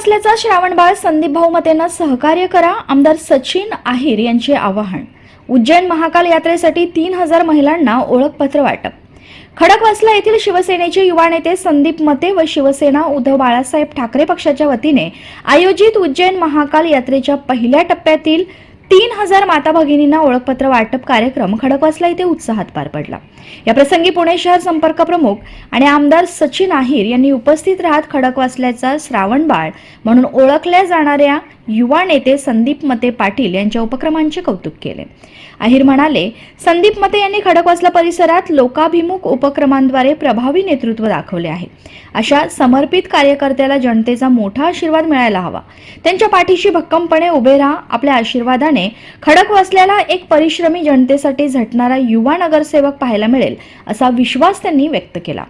असल्याचा श्रावणबाळ संदीप भाऊ मतेंना सहकार्य करा. आमदार सचिन आहिर यांचे आवाहन. उज्जैन महाकाल यात्रेसाठी तीन हजार महिलांना ओळखपत्र वाटप. खडकवासला येथील शिवसेनेचे युवा नेते संदीप मते व शिवसेना उद्धव बाळासाहेब ठाकरे पक्षाच्या वतीने आयोजित उज्जैन महाकाल यात्रेच्या पहिल्या टप्प्यातील तीन हजार माता भगिनींना ओळखपत्र वाटप कार्यक्रम खडकवासला येथे उत्साहात पार पडला. या प्रसंगी पुणे शहर संपर्क प्रमुख आणि आमदार सचिन आहिर यांनी उपस्थित राहत खडकवासल्याचा श्रावणबाळ म्हणून ओळखल्या जाणाऱ्या युवा नेते संदीप मते पाटील यांच्या उपक्रमांचे कौतुक केले. आहिर म्हणाले संदीप मते यांनी खडकवासला परिसरात लोकाभिमुख उपक्रमांद्वारे प्रभावी नेतृत्व दाखवले आहे. अशा समर्पित कार्यकर्त्याला जनतेचा मोठा आशीर्वाद मिळायला हवा. त्यांच्या पाठीशी भक्कमपणे उभे राहा आपल्या आशीर्वादाने खडकवासल्याला एक परिश्रमी जनतेसाठी झटणारा युवा नगरसेवक पाहायला मिळेल असा विश्वास त्यांनी व्यक्त केला.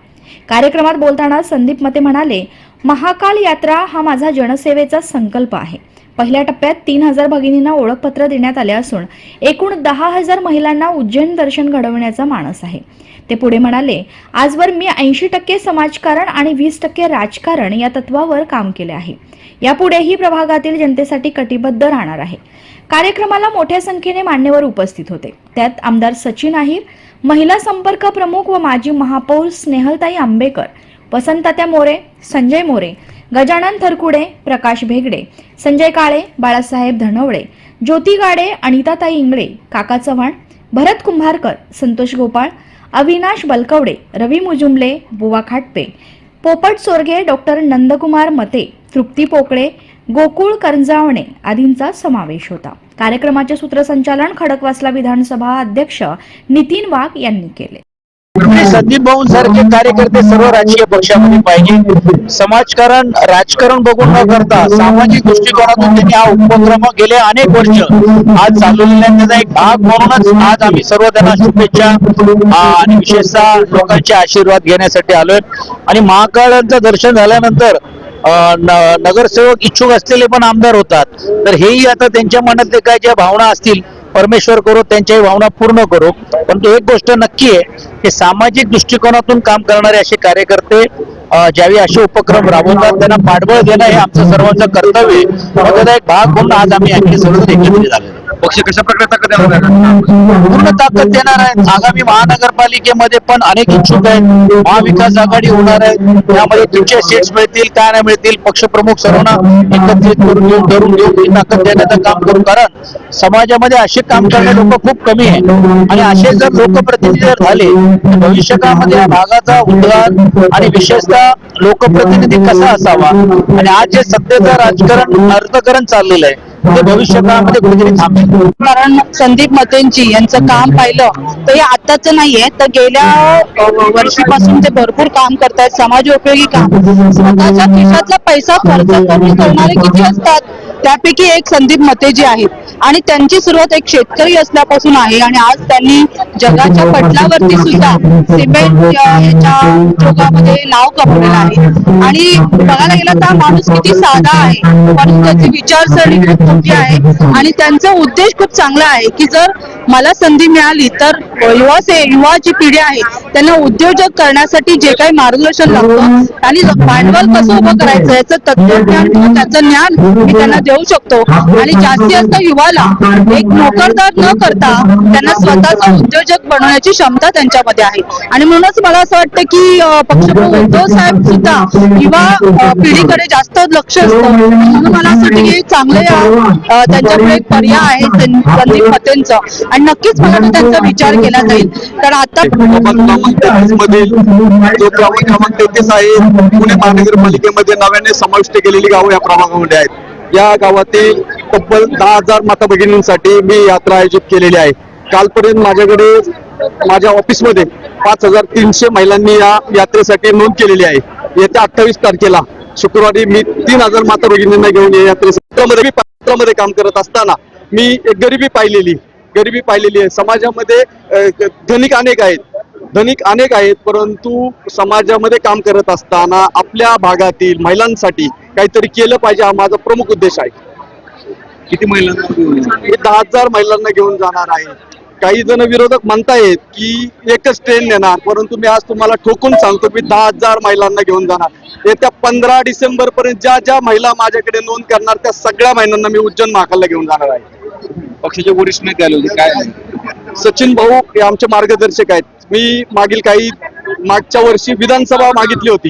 कार्यक्रमात बोलताना संदीप मते म्हणाले महाकाल यात्रा हा माझा जनसेवेचा संकल्प आहे. पहिल्या टप्प्यात तीन हजार भगिनींना ओळखपत्र देण्यात आले असून एकूण दहा हजार महिलांना उज्जैन दर्शन घडवण्याचा मानस आहे. ते पुढे म्हणाले आजवर मी ऐंशी टक्के समाजकारण आणि वीस टक्के राजकारण या तत्वावर काम केले आहे. यापुढेही प्रभागातील जनतेसाठी कटिबद्ध राहणार आहे. कार्यक्रमाला मोठ्या संख्येने मान्यवर उपस्थित होते. त्यात आमदार सचिन आहिर महिला संपर्क प्रमुख व माजी महापौर स्नेहलताई आंबेकर वसंतात्या मोरे संजय मोरे गजानन थरकुडे प्रकाश भेगडे संजय काळे बाळासाहेब धनवडे ज्योती गाडे अनिताताई इंगळे काका चव्हाण भरत कुंभारकर संतोष गोपाळ अविनाश बलकवडे रवी मुजुमले बुवा खाटपे. पोपट सोरगे डॉक्टर नंदकुमार मते तृप्ती पोकळे गोकुळ करंजावणे आदींचा समावेश होता. कार्यक्रमाचे सूत्रसंचालन खडकवासला विधानसभा अध्यक्ष नितीन वाघ यांनी केले. संदीप भाऊ सारखे कार्यकर्ते सर्व राजकीय पक्षामध्ये पाहिजे समाजकारण राजकारण बघून न करता सामाजिक दृष्टिकोनातून त्यांनी हा उपक्रम गेले अनेक वर्ष. आज चालवलेला त्याचा एक भाग म्हणूनच आज आम्ही सर्व त्यांना शुभेच्छा आणि विशेषतः लोकांचे आशीर्वाद घेण्यासाठी आलोय. आणि महाकाळांचं दर्शन झाल्यानंतर नगरसेवक इच्छुक असलेले पण आमदार होतात. तर हेही आता त्यांच्या मनातले काय ज्या भावना असतील परमेश्वर करो त्यांच्याही भावना पूर्ण करो. परंतु एक गोष्ट नक्की आहे हे सामाजिक दृष्टिकोनातून काम करणारे असे कार्यकर्ते ज्यावेळी असे उपक्रम राबवतात त्यांना पाठबळ देणं हे आमचं सर्वांचं कर्तव्य आहे. त्याचा एक भाग म्हणून आज आम्ही आणखी सर्व एकत्रित झालेलो पक्ष कशा प्रकारे ताकद देणार आहे? पूर्ण ताकद देणार आहेत आगामी महानगरपालिकेमध्ये पण अनेक इच्छुक आहेत. महाविकास आघाडी होणार आहे. त्यामध्ये तुमचे सीट्स मिळतील काय नाही मिळतील पक्षप्रमुख सर्वांना एकत्रित करून घेऊन धरून घेऊन ही ताकद देण्याचं काम करू. कारण समाजामध्ये असे काम करणारे लोक खूप कमी आहे आणि असे जर लोकप्रतिनिधी जर झाले तर भविष्य काळामध्ये या भागाचा उद्धार आणि विशेषतः लोकप्रतिनिधी कसा असावा? आणि आज जे सध्याचं राजकारण अर्थकरण चाललेलं आहे ते भविष्य काळामध्ये कुठेतरी थांबेल. कारण संदीप मतेंची यांचं काम पाहिलं तर हे आताच नाहीये तर गेल्या वर्षीपासून ते भरपूर काम करतायत समाजोपयोगी काम. स्वतःच्या खिशातला पैसा खर्च करून करणारे किती असतात? त्यापैकी एक संदीप मते जी आहेत. आणि त्यांची सुरुवात एक शेतकरी असल्यापासून आहे. आणि आज त्यांनी जगाच्या पटलावरती सुद्धा सिमेंट याच्या उद्योगामध्ये नाव कमवलेलं आहे. आणि बघायला गेलं तर माणूस किती साधा आहे. परंतु त्याची विचारसरणी खूप मोठी आहे. आणि त्यांचा उद्देश खूप चांगला आहे की जर मला संधी मिळाली तर युवा से युवा जी पिढी आहे त्यांना उद्योजक करण्यासाठी जे काही मार्गदर्शन लागतं आणि भांडवल कसं उभं करायचं याचं तत्वज्ञान किंवा त्याचं ज्ञान मी त्यांना देऊ शकतो. आणि जास्तीत जास्त युवाला एक नोकरदार न करता त्यांना स्वतःचा उद्योजक बनवण्याची क्षमता त्यांच्यामध्ये आहे. आणि म्हणूनच मला असं वाटतं की पक्षप्रमुख उद्धव साहेब सुद्धा युवा पिढीकडे जास्त लक्ष असतं. म्हणून मला असं वाटतं की चांगले त्यांच्याकडे एक पर्याय आहे संदीप मतेंचं आणि नक्कीच मला त्यांचा विचार केला जाईल. तर आता जो क्रमांक क्रमांक तेहतीस आहे पुणे महानगरपालिकेमध्ये नव्याने समाविष्ट केलेली गावं या प्रभागामध्ये आहेत. या गावातील तब्बल दहा हजार माता भगिनींसाठी मी यात्रा आयोजित केलेली आहे. कालपर्यंत माझ्याकडे माझ्या ऑफिसमध्ये पाच हजार तीनशे महिलांनी या यात्रेसाठी नोंद केलेली आहे. येत्या अठ्ठावीस तारखेला शुक्रवारी मी तीन हजार माता भगिनींना घेऊन या यात्रेसाठी मी पात्रामध्ये काम करत असताना मी एक गरिबी पाहिलेली गरिबी पाहिलेली आहे. समाजामध्ये धनिक अनेक आहेत धनिक अनेक आहेत परंतु समाजामध्ये काम करत असताना आपल्या भागातील महिलांसाठी काहीतरी केलं पाहिजे हा माझा प्रमुख उद्देश आहे. किती महिलांना मी दहा हजार महिलांना घेऊन जाणार आहे. काही जण विरोधक म्हणतायत की एकच ट्रेन नेणार परंतु मी आज तुम्हाला ठोकून सांगतो मी दहा हजार महिलांना घेऊन जाणार. येत्या पंधरा डिसेंबर पर्यंत ज्या ज्या महिला माझ्याकडे नोंद करणार त्या सगळ्या महिलांना मी उज्जैन महाकालला घेऊन जाणार आहे. पक्षाचे वरिष्ठ नेते आले होते काय सचिन भाऊ हे आमचे मार्गदर्शक आहेत. मी मागील काही मागच्या वर्षी विधानसभा मागितली होती.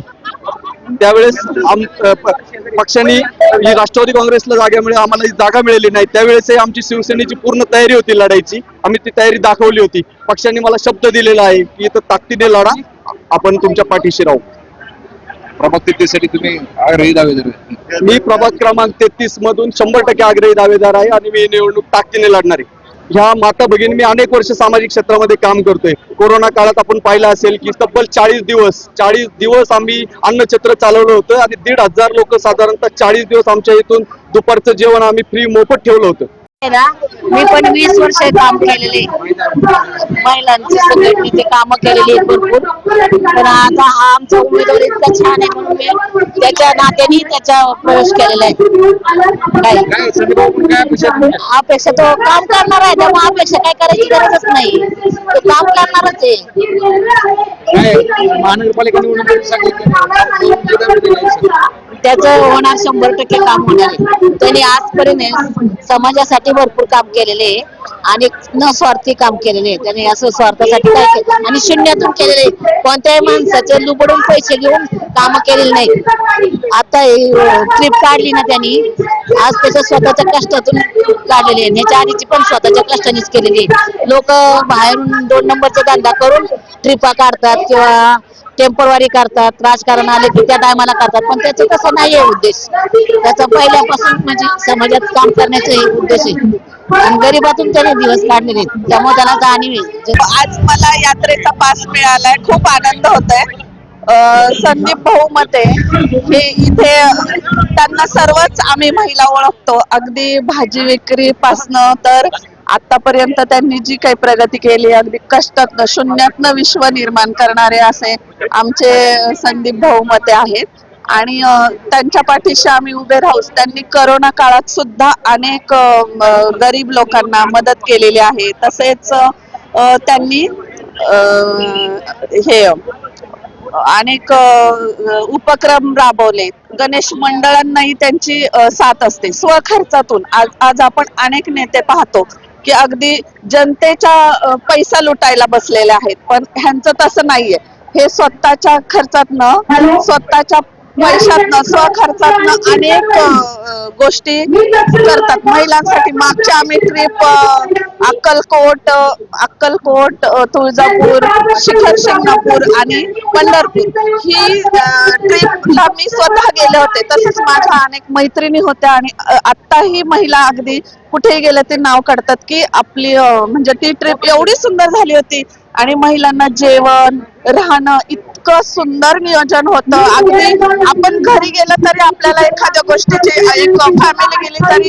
त्यावेळेस आम अ, प- पक्षाने ही राष्ट्रवादी काँग्रेसला जागेमुळे आम्हाला ही जागा मिळाली नाही. त्यावेळेसही आमची शिवसेनेची पूर्ण तयारी होती लढायची. आम्ही ती तयारी दाखवली होती. पक्षाने मला शब्द दिलेला आहे की इथं ताकदीने लढा. आपण तुमच्या पाठीशी राहू. प्रभाग तेहतीससाठी तुम्ही आग्रही दावेदार. मी प्रभाग क्रमांक तेहतीस मधून शंभर टक्के आग्रही दावेदार आहे आणि मी निवडणूक ताकदीने लढणार आहे. ह्या माता भगिनी मी अनेक वर्ष सामाजिक क्षेत्रामध्ये काम करतोय. कोरोना काळात आपण पाहिलं असेल की तब्बल चाळीस दिवस चाळीस दिवस आम्ही अन्नछत्र चालवलं होतं आणि दीड हजार लोक साधारणतः चाळीस दिवस आमच्या इथून दुपारचं जेवण आम्ही फ्री मोफत ठेवलं होतं. ना मी पण वीस वर्ष काम केलेले. महिलांची संघटनेचे काम केलेली आहेत भरपूर. पण आता हा आमचा उमेदवार इतका छान आहे म्हणून मी त्याच्या नात्याने त्याचा प्रवेश केलेला आहे. अपेक्षा तो काम करणार आहे त्यामुळे अपेक्षा काय करायची गरजच नाही. तो काम करणारच आहे. काय महानगरपालिका त्याचं होणार शंभर टक्के काम होणार आहे. त्यांनी आजपर्यंत समाजासाठी भरपूर काम केलेले आहे. आणि न स्वार्थी काम केलेले आहे. त्यांनी असं स्वार्थासाठी काय केलं आणि शून्यातून केलेले आहे. कोणत्याही माणसाचे लुबडून पैसे घेऊन काम केलेले नाही. आता ट्रिप काढली ना त्यांनी. आज त्याच्या स्वतःच्या कष्टातून काढलेले आहे. आधीची पण स्वतःच्या कष्टानेच केलेली आहे. लोक बाहेरून दोन नंबरचा धंदा करून ट्रिपा काढतात किंवा टेम्परवारी करतात राजकारण आले की त्या टायमाला करतात. पण त्याचं तसं नाही आहे उद्देश. त्याचा पहिल्यापासून म्हणजे समाजात काम करण्याचा हे उद्देश आहे. आणि गरीबातून त्याने दिवस काढलेले त्यामुळे त्याला जाणीव आहे. हो, आज मला यात्रेचा पास मिळालाय. खूप आनंद होत आहे संदीप बहुमते हे इथे त्यांना सर्वच आम्ही महिला ओळखतो. अगदी भाजी विक्री पासन तर आतापर्यंत त्यांनी जी काही प्रगती केली अगदी कष्टातनं शून्यातनं विश्व निर्माण करणारे असे आमचे संदीप भाऊ मते आहेत. आणि त्यांच्या पाठीशी आम्ही उभे राहू त्यांनी करोना काळात सुद्धा अनेक गरीब लोकांना मदत केलेली आहे. तसेच त्यांनी हे अनेक उपक्रम राबवले. गणेश मंडळांनाही त्यांची साथ असते. स्वखर्चातून आज आज आपण अनेक नेते पाहतो. की अगदी जनतेचा अ, पैसा लुटायला बसलेले आहेत. पण ह्यांचं तसं नाहीये. हे स्वतःच्या खर्चातनं स्वतःच्या पैशातनं स्वखर्चातनं अनेक गोष्टी करतात. महिलांसाठी मागच्या आम्ही ट्रिप अक्कलकोट अक्कलकोट तुळजापूर शिखर शिंगणापूर आणि पंढरपूर. ही ट्रिपला मी स्वतः गेले होते. तसेच माझ्या अनेक मैत्रिणी होत्या आणि आत्ताही महिला अगदी कुठेही गेले ते नाव काढतात की आपली म्हणजे ती ट्रिप एवढी सुंदर झाली होती. आणि महिलांना जेवण राहणं इतकं सुंदर नियोजन होतं. अगदी आपण घरी गेलं तरी आपल्याला एखाद्या गोष्टीची एक फॅमिली गेली तरी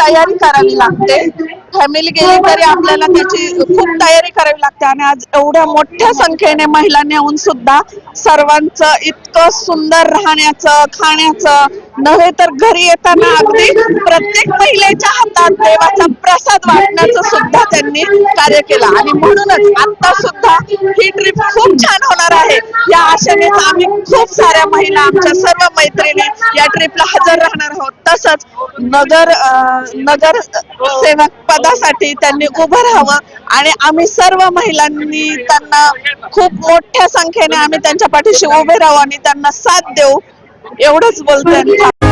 तयारी करावी लागते. फॅमिली गेली तरी आपल्याला त्याची खूप तयारी करावी लागते. आणि आज एवढ्या मोठ्या संख्येने महिलांनी येऊन सुद्धा सर्वांचं इतकं सुंदर राहण्याचं खाण्याचं नव्हे तर घरी येताना अगदी प्रत्येक महिलेच्या हातात देवाचा प्रसाद वाटण्याचं सुद्धा त्यांनी कार्य केलं. आणि म्हणूनच आता सुद्धा ही ट्रिप खूप छान होणार आहे. या आशेनेच आम्ही खूप साऱ्या महिला आमच्या सर्व मैत्रिणी या ट्रिपला हजर राहणार आहोत. तसंच नगर नगर सेवक पदासाठी त्यांनी उभं राहावं. आणि आम्ही सर्व महिलांनी त्यांना खूप मोठ्या संख्येने आम्ही त्यांच्या पाठीशी उभे राहू आणि त्यांना साथ देऊ. एवढंच बोलतोय.